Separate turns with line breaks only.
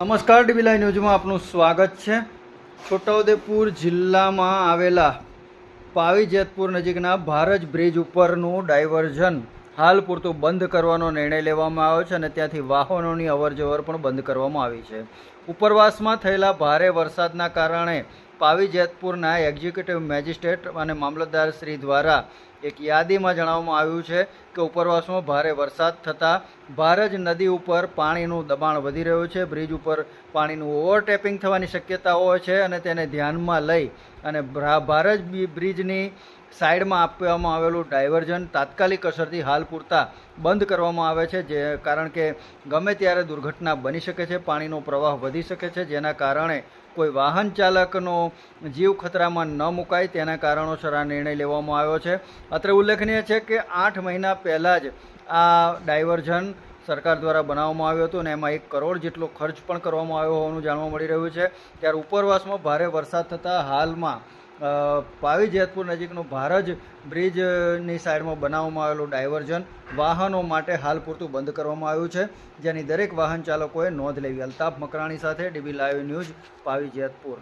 નમસ્કાર ડીબીલાઈ ન્યૂઝમાં આપનું સ્વાગત છે. છોટાઉદેપુર જિલ્લામાં આવેલા પાવી જેતપુર નજીકના ભારજ બ્રિજ ઉપરનું ડાયવર્ઝન હાલ પૂરતું બંધ કરવાનો નિર્ણય લેવામાં આવ્યો છે અને ત્યાંથી વાહનોની અવરજવર પણ બંધ કરવામાં આવી છે. ઉપરવાસમાં થયેલા ભારે વરસાદના કારણે પાવી જેતપુરના એક્ઝિક્યુટિવ મેજિસ્ટ્રેટ અને મામલતદાર શ્રી દ્વારા એક યાદીમાં જણાવવામાં આવ્યું છે કે ઉપરવાસમાં ભારે વરસાદ થતાં ભારજ નદી ઉપર પાણીનું દબાણ વધી રહ્યું છે. બ્રિજ ઉપર પાણીનું ઓવરટેપિંગ થવાની શક્યતાઓ છે અને તેને ધ્યાનમાં લઈ અને ભારજ બ્રિજની સાઈડમાં આપવામાં આવેલું ડાયવર્ઝન તાત્કાલિક અસરથી હાલ પૂરતા બંધ કરવામાં આવે છે, જે કારણ કે ગમે ત્યારે દુર્ઘટના બની શકે છે, પાણીનો પ્રવાહ વધી શકે છે, જેના કારણે કોઈ વાહન ચાલકનો જીવ ખતરામાં ન મુકાય તેના કારણોસર આ નિર્ણય લેવામાં આવ્યો છે. અત્રે ઉલ્લેખનીય છે કે આઠ મહિના પહેલાં જ આ ડાયવર્ઝન સરકાર દ્વારા બનાવવામાં આવ્યું હતું અને એમાં એક કરોડ જેટલો ખર્ચ પણ કરવામાં આવ્યો હોવાનું જાણવા મળી રહ્યું છે. ત્યારે ઉપરવાસમાં ભારે વરસાદ થતાં હાલમાં પાવી જેતપુર નજીકનું ભારજ બ્રિજની સાઈડમાં બનાવવામાં આવેલું ડાયવર્ઝન વાહનો માટે હાલ પૂરતું બંધ કરવામાં આવ્યું છે, જેની દરેક વાહન ચાલકોએ નોંધ લેવી. અલ્તાફ મકરાણી સાથે DB live news, Pavi Jetpur.